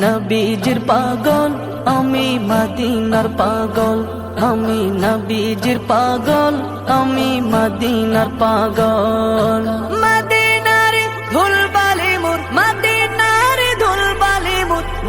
নবীজির পাগল আমি মদিনার পাগল। আমি নবীজির পাগল আমি মদিনার পাগল।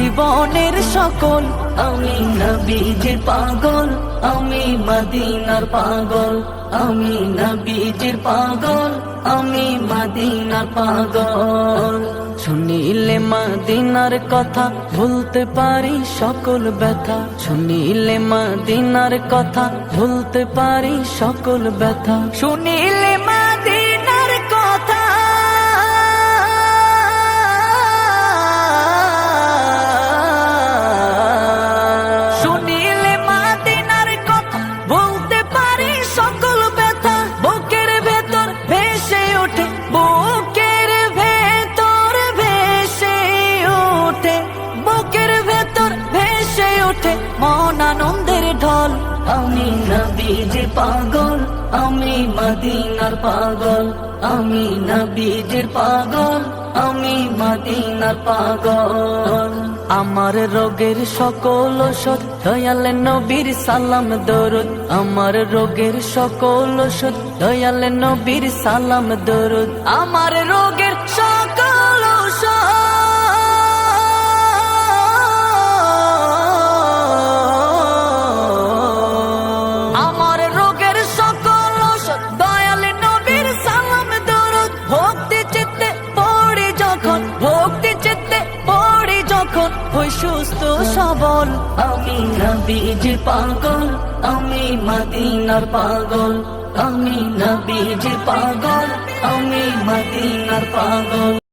জীবনের সকল, আমি নবীজির পাগল, আমি মদিনার পাগল, আমি নবীজির পাগল, আমি মদিনার পাগল। শুনিলে মাদিনার কথা ভুলতে পারি সকল ব্যথা। শুনিলে মাদিনার কথা ভুলতে পারি সকল ব্যথা। শুনিলে মাদিনার ওঠে মন আনন্দের ঢল। আমি নবীজির পাগল, আমি মদিনার পাগল। আমি নবীজির পাগল, আমি মদিনার পাগল। আমার রোগের সকল ওষুধ দয়াল নবীর সালাম, দরুদ। আমার রোগের সকল ওষুধ দয়াল নবীর সালাম, দরুদ। আমার রোগের হই সুস্থ সবল, আমি নবীজ পাগল, আমি মদিনার পাগল, আমি নবীজ পাগল, আমি মদিনার পাগল।